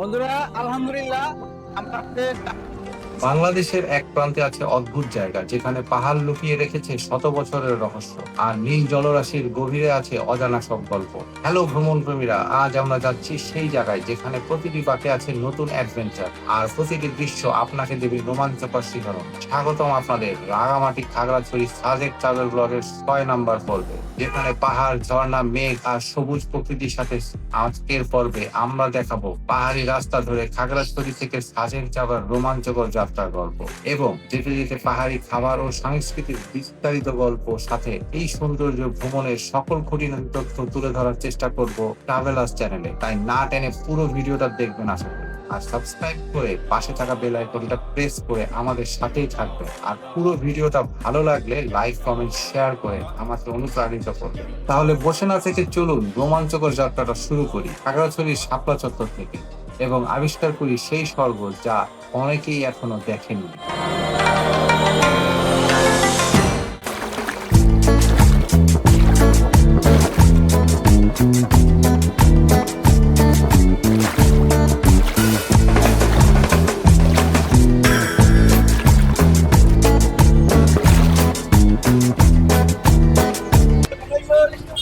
বন্ধুরা, আলহামদুলিল্লাহ বাংলাদেশের এক প্রান্তে আছে অদ্ভুত জায়গা, যেখানে পাহাড় লুকিয়ে রেখেছে শত বছরের রহস্য, আর নীল জলরাশির গভীরে আছে অজানা সব গল্প। হ্যালো ভ্রমণ প্রেমীরা আজ আমরা যাচ্ছি সেই জায়গায় যেখানে প্রতিটি বাঁকে আছে নতুন অ্যাডভেঞ্চার, আর প্রতিটি দৃশ্য আপনাকে দেবে রোমাঞ্চকর শিহরণ। স্বাগতম আপনাদের রাঙামাটি খাগড়াছড়ি সাজেক ট্রাভেল ব্লগের ছয় নাম্বার পর্বে। যেখানে পাহাড়, ঝর্ণা, মেঘ আর সবুজ প্রকৃতির সাথে আজকের পর্বে আমরা দেখাবো পাহাড়ি রাস্তা ধরে খাগড়াছড়ি থেকে সাজেক যাওয়ার রোমাঞ্চকর যাত্রার গল্প এবং যেতে যেতে পাহাড়ি খাবার ও সাংস্কৃতিক বিস্তারিত গল্প সাথে এই সৌন্দর্য ভ্রমণের সকল খুঁটিনাটি তথ্য তুলে ধরার চেষ্টা করব ট্রাভেলার্স চ্যানেলে তাই না টেনে পুরো ভিডিওটা দেখবেন আশা করি। আর সাবস্ক্রাইব করে পাশে থাকা বেল আইকনটা প্রেস করে আমাদের সাথেই থাকবেন আর পুরো ভিডিওটা ভালো লাগলে লাইক কমেন্ট শেয়ার করে আমাকে অনুপ্রাণিত করবেন তাহলে বসে না থেকে চলুন রোমাঞ্চকর যাত্রাটা শুরু করি খাগড়াছড়ির শাপলা চত্বর থেকে। এবং আবিষ্কার করি সেই স্বর্গ যা অনেকেই এখনও দেখেনি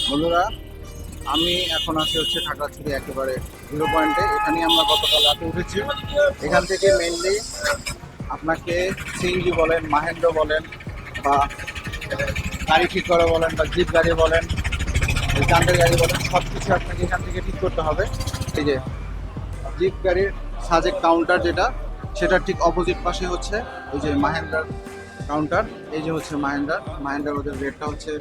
বন্ধুরা, আমি এখন আছি হচ্ছে খাগড়াছড়ি একেবারে জিরো পয়েন্টে এখানে আমরা গতকাল রাতে উঠেছি। এখান থেকে মেনলি আপনাকে সিএনজি বলেন, মাহেন্দ্র বলেন বা গাড়ি ঠিক করে বলেন বা জিপ গাড়ি বলেন চান্দের গাড়ি বলেন সব কিছু আপনাকে এখান থেকে ঠিক করতে হবে। এই যে, জিপ গাড়ির সাজেক কাউন্টার যেটা, সেটার ঠিক অপোজিট পাশে হচ্ছে ওই যে মাহেন্দ্রার কাউন্টার এই যে হচ্ছে মাহেন্দ্রার মাহেন্দ্রার ওদের রেটটা হচ্ছে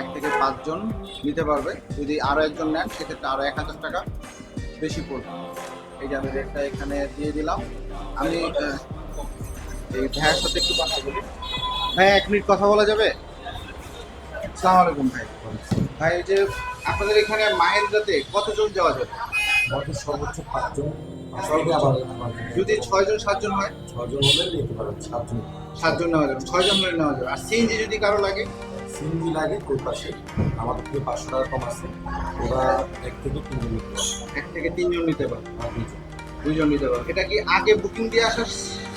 এক থেকে পাঁচজন নিতে পারবে। যদি আরও একজন নেন, সেক্ষেত্রে আরও এক হাজার টাকা বেশি পড়বে। এই যে আমি রেটটা এখানে দিয়ে দিলাম। আমি এই ভাইয়ের সাথে একটু কথা বলি। ভাই, এক মিনিট কথা বলা যাবে? সালাম আলাইকুম ভাই। ভাই যে আপনাদের এখানে মাহেন্দ্রাতে কতজন যাওয়া যাবে আমাদের সর্বোচ্চ পাঁচজন। যদি ছয়জন সাতজন হয়? ছজন হলে নিতে পারেন সাতজন। সাতজন নেওয়া যাবে। ছয়জন হলে নেওয়া যাবে। আর সিএনজি যদি কারও লাগে? সিএনজি লাগে ওই পাশে? আমাদের থেকে পাঁচশো টাকা কম আছে। ওরা এক থেকে তিনজন নিতে পারে। এক থেকে তিনজন নিতে পারবে আর দুজন দুজন নিতে পারবে এটা কি আগে বুকিং দিয়ে আসার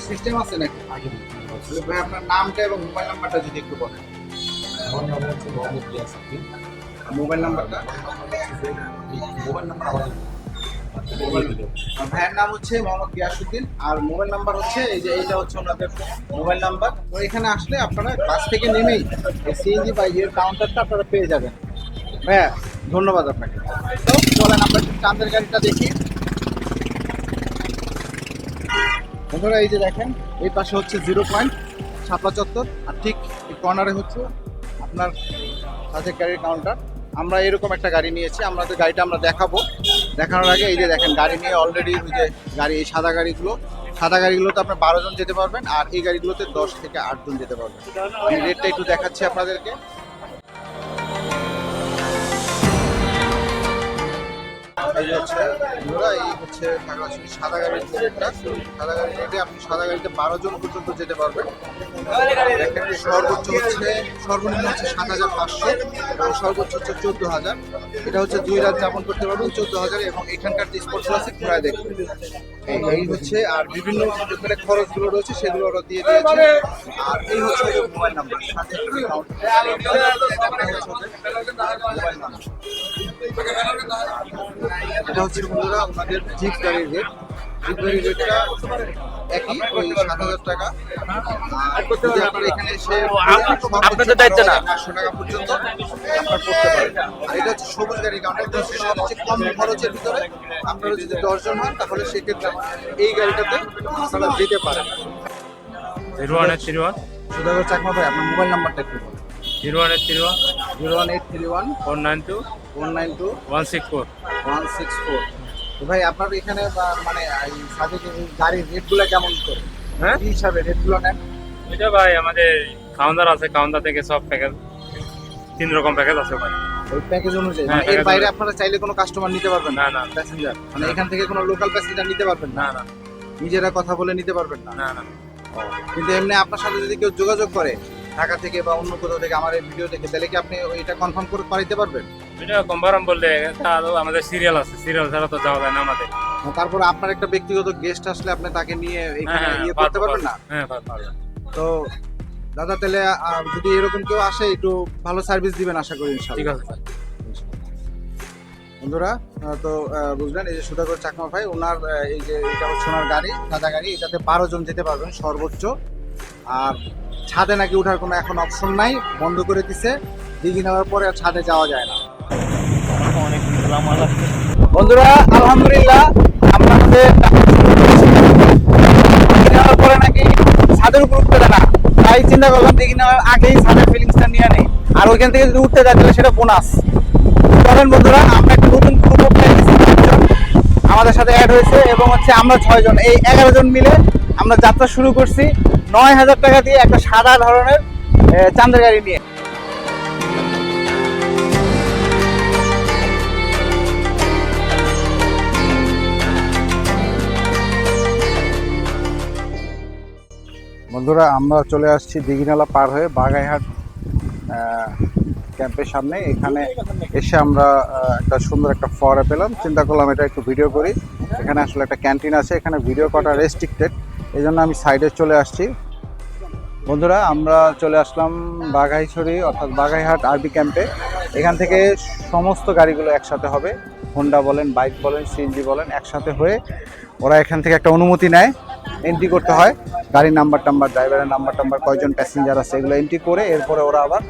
সিস্টেম আছে নাকি? আগে বুকিং ভাই আপনার নামটা এবং মোবাইল নাম্বারটা যদি একটু বলেন। আমার নাম হচ্ছে মোহাম্মদ আর মোবাইল নাম্বারটা? মোবাইল নাম্বার আমাদের আর ভাইয়ের নাম হচ্ছে মোহাম্মদ গিয়াসুদ্দিন আর মোবাইল নাম্বার হচ্ছে এই যে এইটা হচ্ছে ওনাদের মোবাইল নাম্বার। তো এখানে আসলে আপনারা বাস থেকে নেমেই সিএনজি বা ইয়ের কাউন্টারটা আপনারা পেয়ে যাবেন। ভাইয়া ধন্যবাদ আপনাকে। তো চলেন আমরা চাঁদের গাড়িটা দেখি। বন্ধুরা এই যে দেখেন এই পাশে হচ্ছে জিরো পয়েন্ট ছাপা চত্বর আর ঠিক এই কর্নারে হচ্ছে আপনার সাজেক গাড়ির কাউন্টার। আমরা এরকম একটা গাড়ি নিয়েছি আমাদের গাড়িটা আমরা দেখাবো। দেখানোর আগে এই যে দেখেন, গাড়ি নিয়ে অলরেডি ওই যে গাড়ি, এই সাদা গাড়িগুলো। সাদা গাড়িগুলোতে আপনার বারো জন যেতে পারবেন আর এই গাড়িগুলোতে দশ থেকে আট জন যেতে পারবেন। আমি রেটটা একটু দেখাচ্ছি আপনাদেরকে। হচ্ছে সাদা গাড়ির সাদা গাড়ির রেটে আপনি সাদা গাড়িতে বারো জন পর্যন্ত যেতে পারবেন। সর্বোচ্চ হচ্ছে, সর্বনিম্ন হচ্ছে সাত হাজার পাঁচশো এবং সর্বোচ্চ হচ্ছে চোদ্দ হাজার। এটা হচ্ছে দুই রাত যাপন করতে পারবেন চোদ্দ হাজার এবং এখানকার যে স্পটগুলো আছে ঘোরায় দেখবেন। এই হচ্ছে, আর বিভিন্ন যেখানে খরচগুলো রয়েছে, সেগুলো ওরা দিয়ে দিয়েছে। আর এই হচ্ছে মোবাইল নাম্বার সাথে মোবাইল এটা হচ্ছে বন্ধুরা, আমাদের জিপ গাড়ির রেট গাড়ির রেটটা একই ওই সাত হাজার টাকা। আর যদি আপনারা এখানে এসে আপনাদের দায়িত্ব না? পাঁচশো টাকা পর্যন্ত আপনার করতে পারেন। আর এটা হচ্ছে সবুজ গাড়ি এটা হচ্ছে সবচেয়ে কম খরচের ভিতরে আপনারা যদি দশজন হন তাহলে সেক্ষেত্রে এই গাড়িটাতে আপনারা যেতে পারেন। Zero one eight three one Sudhakar Chakma ভাই আপনার মোবাইল নাম্বারটা একটু বলুন। Zero one eight three one zero one eight three one four nine two one nine two one six four. One six four. ভাই আপনার এখানে মানে গাড়ির রেটগুলো কেমন করে? হ্যাঁ? কি হিসাবে রেটগুলো নেন? এটা ভাই আমাদের কাউন্টার আছে কাউন্টার থেকে সব প্যাকেজ তিন রকম প্যাকেজ আছে ভাই। ওই প্যাকেজ অনুযায়ী? হ্যাঁ, মানে এর বাইরে আপনারা চাইলে কোনো কাস্টমার নিতে পারবেন না? না প্যাসেঞ্জার মানে এখান থেকে কোনো লোকাল প্যাসেঞ্জার নিতে পারবেন না? না নিজেরা কথা বলে নিতে পারবেন না? না না। কিন্তু এমনি আপনার সাথে যদি কেউ যোগাযোগ করে ঢাকা থেকে বা অন্য কোথাও থেকে আমার এই ভিডিও দেখে তাহলে কি আপনি এটা কনফার্ম করে পাঠাইতে পারবেন? এটা কম্পারাম বললে তাহলে আমাদের সিরিয়াল আছে সিরিয়াল ছাড়া তো যাওয়া যায় না আমাদের। তারপরে আপনার একটা ব্যক্তিগত গেস্ট আসলে আপনি তাকে নিয়ে এখানে হ্যাঁ, ইয়ে করতে পারবেন না? হ্যাঁ। তো দাদা তাহলে যদি এরকম কেউ আসে একটু ভালো সার্ভিস দিবেন আশা করি ইনশাআল্লাহ। ঠিক আছে বন্ধুরা তো বুঝলেন এই যে সুধাকর চাকমা ভাই ওনার এই যে এটা হচ্ছে ওনার গাড়ি সাদা গাড়ি এটাতে বারো জন যেতে পারবেন সর্বোচ্চ। আর ছাদে নাকি ওঠার কোনো এখন অপশন নাই বন্ধ করে দিছে দিঘি নেওয়ার পরে আর ছাদে যাওয়া যায় না। বন্ধুরা, আলহামদুলিল্লাহ আমরা আমাদের নেওয়ার পরে নাকি ছাদের উপর উঠতে দেয় না। তাই চিন্তা করলাম দিঘি নেওয়ার আগেই ছাদের ফিলিংসটা নিয়ে নেই। আর ওইখান থেকে যদি উঠতে যায় তাহলে সেটা বোনাস চলেন বন্ধুরা, আমরা একটা নতুন গ্রুপ আমাদের সাথে অ্যাড হয়েছে এবং হচ্ছে আমরা ছয়জন এই এগারো জন মিলে আমরা যাত্রা শুরু করছি। নয় হাজার টাকা দিয়ে একটা সাদা ধরনের চান্দের গাড়ি নিয়ে। বন্ধুরা, আমরা চলে আসছি দিঘিনালা পার হয়ে বাগাইহাট ক্যাম্পের সামনে। এখানে এসে আমরা একটা সুন্দর একটা ফোয়ারা পেলাম। চিন্তা করলাম এটা একটু ভিডিও করি। এখানে আসলে একটা ক্যান্টিন আছে, এখানে ভিডিও করা রেস্ট্রিক্টেড এই জন্য আমি সাইডে চলে আসছি। বন্ধুরা, আমরা চলে আসলাম বাঘাইছড়ি, অর্থাৎ বাঘাইহাট আরবি ক্যাম্পে। এখান থেকে সমস্ত গাড়িগুলো একসাথে হবে। হোন্ডা বলেন বাইক বলেন সিএনজি বলেন, একসাথে হয়ে ওরা এখান থেকে একটা অনুমতি নেয়। এন্ট্রি করতে হয়। গাড়ির নাম্বার টাম্বার ড্রাইভারের নাম্বার টাম্বার, কয়জন প্যাসেঞ্জার আছে, এগুলো এন্ট্রি করে এরপরে ওরা আবার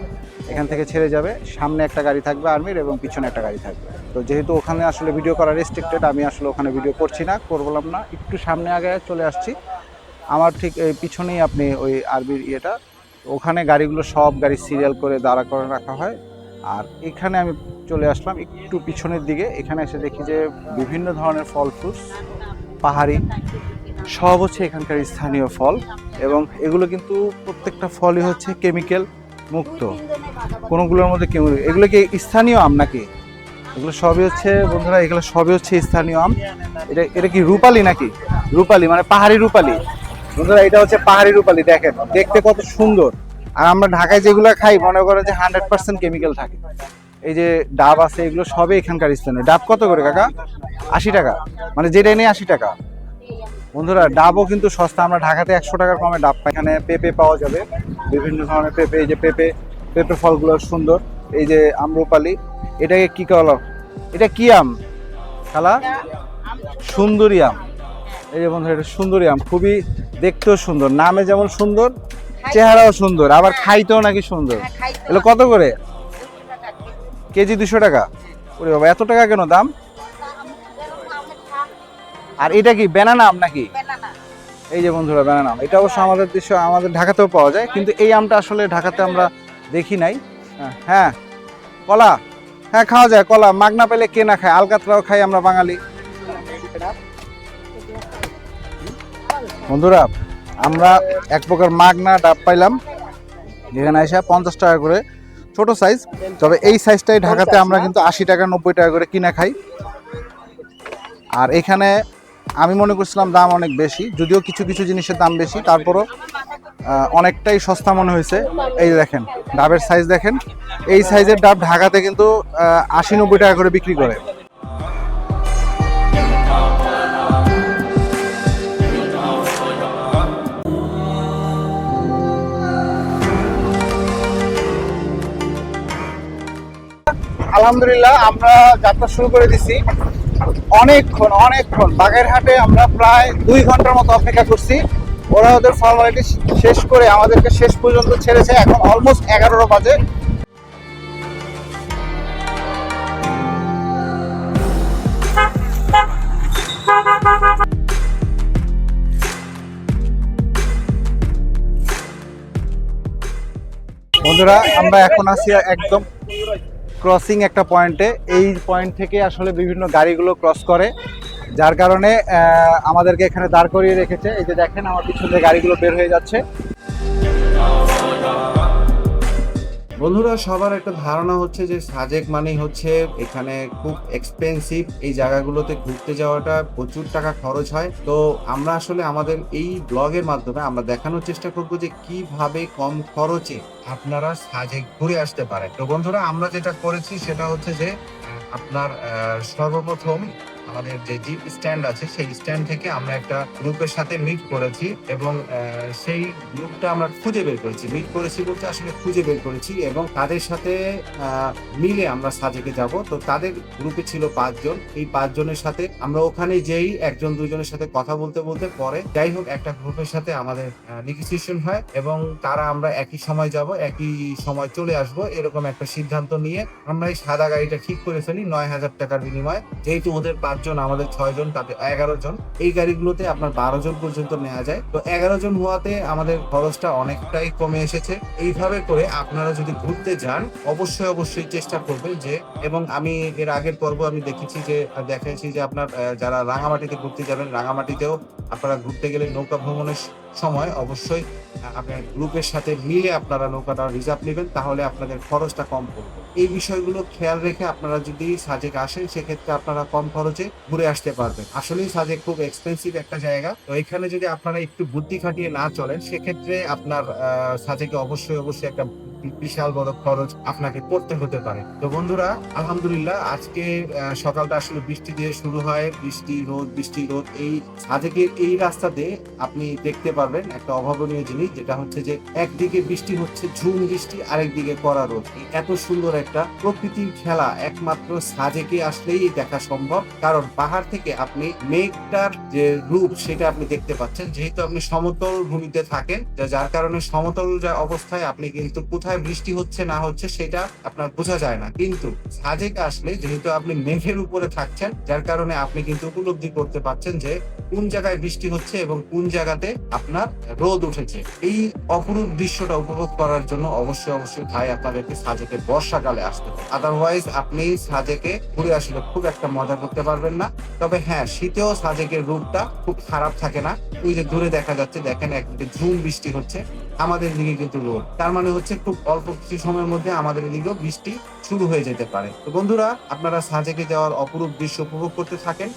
এখান থেকে ছেড়ে যাবে। সামনে একটা গাড়ি থাকবে আর্মির এবং পিছনে একটা গাড়ি থাকবে। তো যেহেতু ওখানে আসলে ভিডিও করা রেস্ট্রিক্টেড আমি আসলে ওখানে ভিডিও করছি না, করবলাম না। একটু সামনে আগে চলে আসছি। আমার ঠিক এই পিছনেই আপনি ওই আর্মির ইয়েটা। ওখানে গাড়িগুলো সব গাড়ি সিরিয়াল করে দাঁড়া করে রাখা হয়। আর এখানে আমি চলে আসলাম একটু পিছনের দিকে। এখানে এসে দেখি যে বিভিন্ন ধরনের ফল ফ্রুটস পাহাড়ি সব হচ্ছে এখানকার স্থানীয় ফল এবং এগুলো কিন্তু প্রত্যেকটা ফলই হচ্ছে কেমিক্যাল মুক্ত। কোনোগুলোর মধ্যে কেমিক্যাল এগুলো কি স্থানীয় আম নাকি? এগুলো সবই হচ্ছে, বন্ধুরা, এগুলো সবই হচ্ছে স্থানীয় আম। এটা এটা কি রূপালি নাকি? রূপালি মানে পাহাড়ি রূপালি। বন্ধুরা, এটা হচ্ছে পাহাড়ি রূপালি, দেখেন, দেখতে কত সুন্দর। আর আমরা ঢাকায় যেগুলো খাই, মনে করো যে হান্ড্রেড পার্সেন্ট কেমিক্যাল থাকে। এই যে ডাব আছে, এগুলো সবই এখানকার স্থানীয়। ডাব কত করে, কাকা? আশি টাকা। মানে যেটা নেই আশি টাকা। বন্ধুরা ডাবও কিন্তু সস্তা। আমরা ঢাকাতে একশো টাকার কমে ডাব পাই। এখানে পেঁপে পাওয়া যাবে। বিভিন্ন ধরনের পেঁপে এই যে পেঁপে পেঁপে ফলগুলো সুন্দর। এই যে আম্রপালি এটাকে কি কলা এটা কি আম? খালা সুন্দরী আম। এই যে বন্ধুরা এটা সুন্দরী আম। খুবই দেখতেও সুন্দর। নামে যেমন সুন্দর চেহারাও সুন্দর। আবার খাইতেও নাকি সুন্দর। এগুলো কত করে? কেজি। দুশো টাকা? ওরে বাবা এত টাকা কেন দাম? আর এটা কি ব্যানানা আম নাকি? এই যে বন্ধুরা ব্যানানা আম। এটা অবশ্য আমাদের দেশে আমাদের ঢাকাতেও পাওয়া যায় কিন্তু এই আমটা আসলে ঢাকাতে আমরা দেখি নাই। হ্যাঁ, হ্যাঁ কলা। হ্যাঁ খাওয়া যায় কলা। মাগনা পেলে কে না খায়? আলকাতরাও খাই আমরা বাঙালি। বন্ধুরা আমরা এক প্রকার মাগনা ডাব পাইলাম যেখানে এসে পঞ্চাশ টাকা করে ছোট সাইজ তবে এই সাইজটাই ঢাকাতে আমরা কিন্তু আশি টাকা নব্বই টাকা করে কিনে খাই। আর এখানে আমি মনে করছিলাম দাম অনেক বেশি, যদিও কিছু কিছু জিনিসের দাম বেশি, তারপরও অনেকটাই সস্তা মনে হয়েছে। এই দেখেন, ডাবের সাইজ দেখেন, এই সাইজের ডাব ঢাকাতে কিন্তু আশি নব্বই টাকা করে বিক্রি করে। আলহামদুলিল্লাহ, আমরা যাত্রা শুরু করে দিছি। অনেকক্ষণ অনেকক্ষণ। বাগেরহাটে আমরা প্রায় দুই ঘণ্টার মতো অপেক্ষা করছি। ওরা ওদের ফর্মালিটি শেষ করে আমাদেরকে শেষ পর্যন্ত ছেড়েছে। এখন অলমোস্ট এগারোটা বাজে। বন্ধুরা, আমরা এখন আছি একদম ক্রসিং একটা পয়েন্টে এই পয়েন্ট থেকে আসলে বিভিন্ন গাড়িগুলো ক্রস করে। যার কারণে আমাদেরকে এখানে দাঁড় করিয়ে রেখেছে। এই যে দেখেন, আমার পিছনে গাড়িগুলো বের হয়ে যাচ্ছে। বন্ধুরা, সবার একটা ধারণা হচ্ছে যে সাজেক মানেই হচ্ছে এখানে খুব এক্সপেন্সিভ এই জায়গাগুলোতে ঘুরতে যাওয়াটা প্রচুর টাকা খরচ হয়। তো আমরা আসলে আমাদের এই ব্লগের মাধ্যমে আমরা দেখানোর চেষ্টা করব যে কীভাবে কম খরচে আপনারা সাজেক ঘুরে আসতে পারেন। তো বন্ধুরা, আমরা যেটা করেছি সেটা হচ্ছে যে আপনার সর্বপ্রথম আমাদের যে জিপ স্ট্যান্ড আছে, সেই স্ট্যান্ড থেকে আমরা একটা গ্রুপের সাথে মিট করেছি এবং সেই গ্রুপটা আমরা খুঁজে বের করেছি। মিট করেছি বলতে আসলে খুঁজে বের করেছি এবং তাদের সাথে মিলে আমরা সাজেকে যাব। তো তাদের গ্রুপে ছিল পাঁচজন। এই পাঁচজনের সাথে আমরা ওখানে যেই একজন দুজনের সাথে কথা বলতে বলতে পরে যাই হোক, একটা গ্রুপের সাথে আমাদের নেগোসিয়েশন হয় এবং তারা আমরা একই সময় যাব, একই সময় চলে আসব এরকম একটা সিদ্ধান্ত নিয়ে আমরা এই সাদা গাড়িটা ঠিক করে ফেলি নয় হাজার টাকার বিনিময়ে। যেহেতু ওদের পাঁচজন, আমাদের ছয় জন তাতে এগারো জন এই গাড়িগুলোতে আপনার বারো জন পর্যন্ত নেওয়া যায়। তো এগারো জন হওয়াতে আমাদের খরচটা অনেকটাই কমে এসেছে। এইভাবে করে আপনারা যদি ঘুরতে যান, অবশ্যই অবশ্যই চেষ্টা করবেন যে, এবং আমি এর আগের পর্ব আমি দেখেছি যে দেখেছি যে আপনার যারা রাঙামাটিতে ঘুরতে যাবেন, রাঙামাটিতেও আপনারা ঘুরতে গেলে নৌকা ভ্রমণের সময় অবশ্যই আপনার গ্রুপের সাথে মিলে আপনারা নৌকাটা রিজার্ভ নেবেন, তাহলে আপনাদের খরচটা কম পড়বে। এই বিষয়গুলো খেয়াল রেখে আপনারা যদি সাজেক আসেন, সেক্ষেত্রে আপনারা কম খরচে ঘুরে আসতে পারবেন। আসলেই সাজেক খুব এক্সপেন্সিভ একটা জায়গা। তো এখানে যদি আপনারা একটু বুদ্ধি খাটিয়ে না চলেন, সেক্ষেত্রে আপনার সাজেকে অবশ্যই অবশ্যই একটা বিশাল বড় খরচ আপনাকে করতে হতে পারে। তো বন্ধুরা, আলহামদুলিল্লাহ আজকে সকালটা আসলে বৃষ্টি দিয়ে শুরু হয়। বৃষ্টি, রোদ বৃষ্টি, রোদ, এই সাজেকের এই রাস্তাতে আপনি দেখতে পারবেন একটা অভাবনীয় জিনিস, যেটা হচ্ছে যে একদিকে বৃষ্টি হচ্ছে, ঝুম বৃষ্টি, আরেকদিকে কড়া রোদ। এত সুন্দর একটা প্রকৃতির খেলা একমাত্র সাজেকে আসলেই দেখা সম্ভব। কারণ পাহাড় থেকে আপনি মেঘটার যে রূপ, সেটা আপনি দেখতে পাচ্ছেন। যেহেতু আপনি সমতল ভূমিতে থাকেন যার কারণে সমতল যা অবস্থায়, আপনি কিন্তু কোথায় বৃষ্টি হচ্ছে, না হচ্ছে, সেটা আপনার বোঝা যায় না। কিন্তু সাজেকে আসলে যেহেতু আপনি মেঘের উপরে থাকছেন, যার কারণে আপনি কিন্তু উপলব্ধি করতে পারছেন যে কোন জায়গায় বৃষ্টি হচ্ছে এবং কোন জায়গাতে আপনার রোদ উঠেছে। এই অপরূপ দৃশ্যটা উপভোগ করার জন্য অবশ্যই অবশ্যই ভাই আপনাদেরকে সাজেকে বর্ষাকালে আসতে হবে। আদারওয়াইজ আপনি সাজেকে ঘুরে আসলে খুব একটা মজা করতে পারবেন না। তবে হ্যাঁ শীতেও সাজেকের রূপটা খুব খারাপ থাকে না। ওই যে দূরে দেখা যাচ্ছে, দেখেন একদিকে ঝুম বৃষ্টি হচ্ছে। আমাদের দিকে কিন্তু রোদ তার মানে হচ্ছে খুব অল্প কিছু সময়ের মধ্যে আমাদের এদিকেও বৃষ্টি শুরু হয়ে যেতে পারে। তো বন্ধুরা, আপনারা সাজেকে যাওয়ার অপরূপ দৃশ্য উপভোগ করতে থাকেন।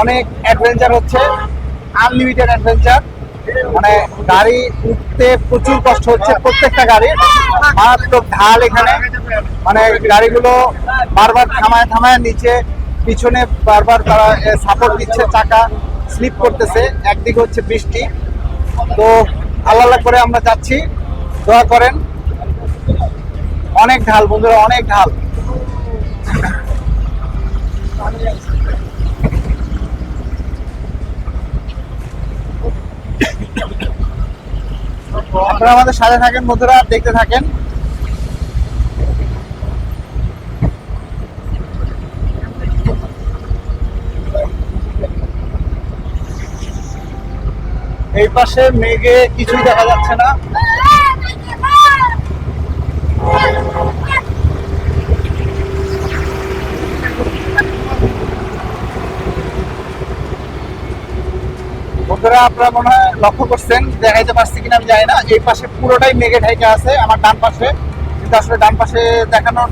অনেক অ্যাডভেঞ্চার হচ্ছে আনলিমিটেড অ্যাডভেঞ্চার মানে গাড়ি উঠতে প্রচুর কষ্ট হচ্ছে, প্রত্যেকটা গাড়ি। মারাত্মক ঢাল এখানে। মানে গাড়িগুলো বারবার থামায় থামায় নিচে, পিছনে বারবার তারা সাপোর্ট দিচ্ছে, চাকা স্লিপ করতেছে। একদিকে হচ্ছে বৃষ্টি। তো আল্লাহ করে আমরা যাচ্ছি। দোয়া করেন। অনেক ঢাল, বন্ধুরা, অনেক ঢাল। আপনারা আমাদের সাথে থাকেন বন্ধুরা দেখতে থাকেন। এই পাশে মেঘে কিছুই দেখা যাচ্ছে না। বন্ধুরা আপনারা মনে হয় লক্ষ্য করছেন, দেখাইতে পারছি কিনা আমি জানি না। এই পাশে পুরোটাই মেঘে ঢেকে আছে, আমার ডান পাশে। কিন্তু আসলে ডান পাশে দেখানোর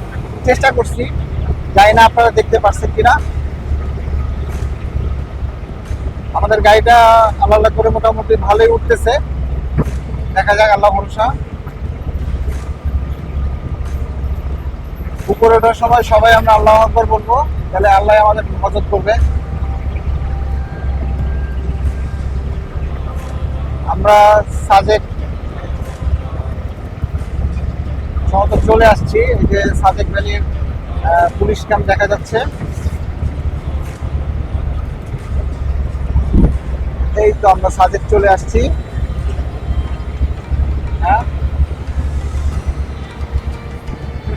চেষ্টা করছি। জানি না আপনারা দেখতে পারছেন কিনা। আমাদের গাড়িটা আল্লাহ করে মোটামুটি ভালোই উঠতেছে। দেখা যাক, আল্লাহ ভরসা। উপরে ওঠার সময় সবাই আমরা আল্লাহ আকবর বলব, তাহলে আল্লাহ আমাদের মদত করবে। আমরা সাজেক সম্ভবত চলে আসছি। এই যে সাজেক ভ্যালির পুলিশ ক্যাম্প দেখা যাচ্ছে। এই তো আমরা সাজেক চলে আসছি। হ্যাঁ?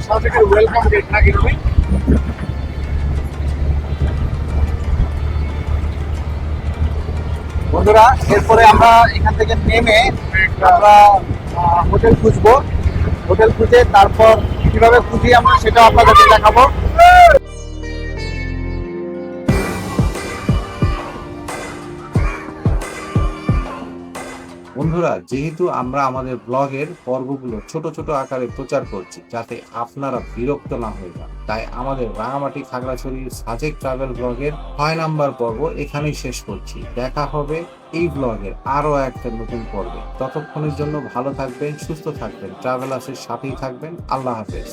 সাজেকের ওয়েলকাম গেট নাকি তুমি বন্ধুরা, এরপরে আমরা এখান থেকে নেমে আমরা হোটেল খুঁজবো। হোটেল খুঁজে তারপর কীভাবে খুঁজি আমরা সেটা আপনাদেরকে দেখাবো। বন্ধুরা, যেহেতু আমরা আমাদের ব্লগের পর্বগুলো ছোট ছোট আকারে প্রচার করছি, যাতে আপনারা বিরক্ত না হয়ে যান। তাই আমাদের রাঙামাটি খাগড়াছড়ির সাজেক ট্রাভেল ব্লগের ছয় নাম্বার পর্ব এখানেই শেষ করছি। দেখা হবে এই ব্লগের আরও একটা নতুন পর্বে। ততক্ষণের জন্য ভালো থাকবেন, সুস্থ থাকবেন, ট্রাভেলার্সের সাথেই থাকবেন। আল্লাহ হাফেজ।